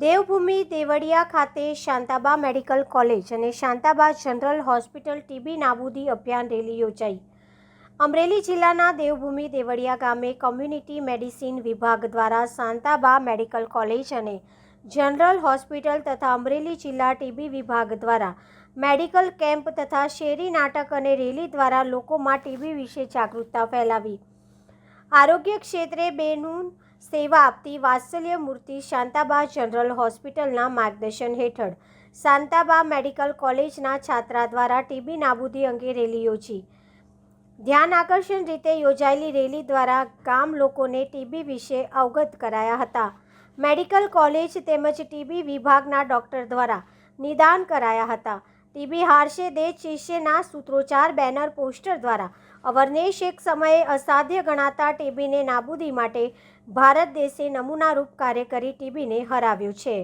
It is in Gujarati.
દેવભૂમિ દેવળિયા ખાતે શાંતાબા મેડિકલ કોલેજ અને શાંતાબા જનરલ હોસ્પિટલ ટીબી નાબૂદી અભિયાન રેલી યોજાઈ. અમરેલી જિલ્લાના દેવભૂમિ દેવળિયા ગામે કોમ્યુનિટી મેડિસિન વિભાગ દ્વારા શાંતાબા મેડિકલ કોલેજ અને જનરલ હોસ્પિટલ તથા અમરેલી જિલ્લા ટીબી વિભાગ દ્વારા મેડિકલ કેમ્પ તથા શેરી નાટક અને રેલી દ્વારા લોકોમાં ટીબી વિશે જાગૃતતા ફેલાવી. આરોગ્ય ક્ષેત્રે બેનૂન સેવા આપતી વાત્સલ્ય મૂર્તિ શાંતાબા જનરલ હોસ્પિટલના માર્ગદર્શન હેઠળ શાંતાબા મેડિકલ કોલેજના છાત્રા દ્વારા ટીબી નાબૂદી અંગે રેલી યોજી. ધ્યાન આકર્ષણ રીતે યોજાયેલી રેલી દ્વારા ગામ લોકોને ટીબી વિશે અવગત કરાયા હતા. મેડિકલ કોલેજ તેમજ ટીબી વિભાગના ડૉક્ટર દ્વારા નિદાન કરાયા હતા. ટીબી હારશે દેશ શિષ્યના સૂત્રોચ્ચાર, બેનર, પોસ્ટર દ્વારા. અવરનેશ એક સમયે અસાધ્ય ગણાતા ટીબીને નાબૂદી માટે ભારત દેશે નમૂનારૂપ કાર્ય કરી ટીબીને હરાવ્યું છે.